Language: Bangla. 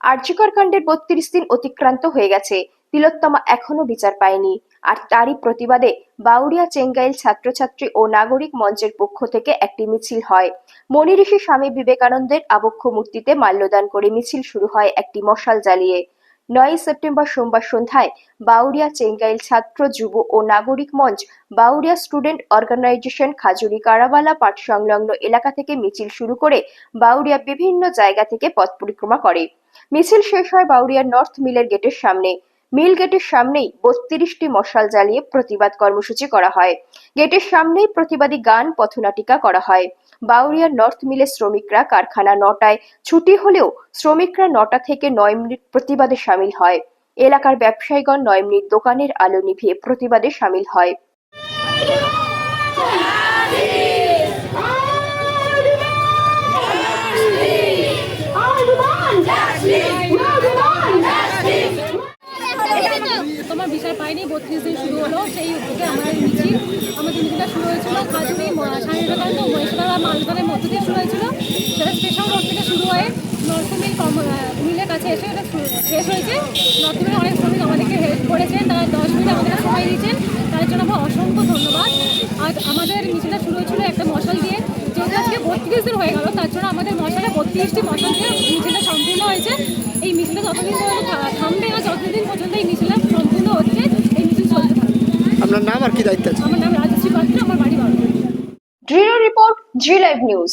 আর্যিকর কাণ্ডের বত্রিশ দিন অতিক্রান্ত হয়ে গেছে। তিলোত্তমা এখনও বিচার পায়নি। আর তারই প্রতিবাদে বাউরিয়া চেঙ্গাইল ছাত্রছাত্রী ও নাগরিক মঞ্চের পক্ষ থেকে একটি মিছিল হয়। মনিঋষি স্বামী বিবেকানন্দের আবক্ষ মূর্তিতে মাল্যদান করে মিছিল শুরু হয় একটি মশাল জ্বালিয়ে। নয় সেপ্টেম্বর সোমবার সন্ধ্যায় বাউরিয়া চেঙ্গাইল ছাত্র যুব ও নাগরিক মঞ্চ বাউরিয়া স্টুডেন্ট অর্গানাইজেশন খাজুরি কারাবালা পাঠ সংলগ্ন এলাকা থেকে মিছিল শুরু করে বাউরিয়া বিভিন্ন জায়গা থেকে পথ পরিক্রমা করে। মিছিল শেষ হয় বাউরিয়ার নর্থ মিলের গেটের সামনে। মিল গেটের সামনেই বত্রিশটি মশাল জ্বালিয়ে প্রতিবাদ কর্মসূচি করা হয়। গেটের সামনেই প্রতিবাদী গান, পথনাটিকা করা হয়। বাউরিয়া নর্থ মিলের শ্রমিকরা কারখানা নটায় ছুটি হলেও শ্রমিকরা নটা থেকে নয় মিনিট প্রতিবাদে সামিল হয়। এলাকার ব্যবসায়ীগণ নয় মিনিট দোকানের আলো নিভিয়ে প্রতিবাদে সামিল হয়। পাইনি, বত্রিশ দিন শুরু হলো, সেই উদ্যোগে আমাদের মিছিল, আমাদের মিছিলটা শুরু হয়েছিল খাজুরি স্বামী ও মহিষাদা মালদারের মধ্য দিয়ে শুরু হয়েছিল। সেটা স্টেশন রোড থেকে শুরু হয়ে নর্থ মিল মিলের কাছে এসে এটা শেষ হয়েছে। নর্থ মিলের অনেক শ্রমিক আমাদেরকে হেল্প করেছেন, তারা দশ মিনিট আমাদেরকে সময় দিয়েছেন। তার জন্য আমার অসংখ্য ধন্যবাদ। আর আমাদের মিছিলটা শুরু হয়েছিল একটা মশাল দিয়ে। যেহেতু আজকে বত্রিশ দিন হয়ে গেল, তার জন্য আমাদের মশালে বত্রিশটি মশাল দিয়ে মিছিলটা সম্পূর্ণ হয়েছে। এই মিছিলটা যতদিন থামবে না, যতদিন পর্যন্ত এই মিছিলটা সম্পূর্ণ হচ্ছে এই মিছিল চলতে থাকবে আপনার নাম আর কি দায়িত্ব আছে? আমার নাম রাজশ্রী পাত্র আমার বাড়ি দৃঢ় রিপোর্ট জি লাইভ নিউজ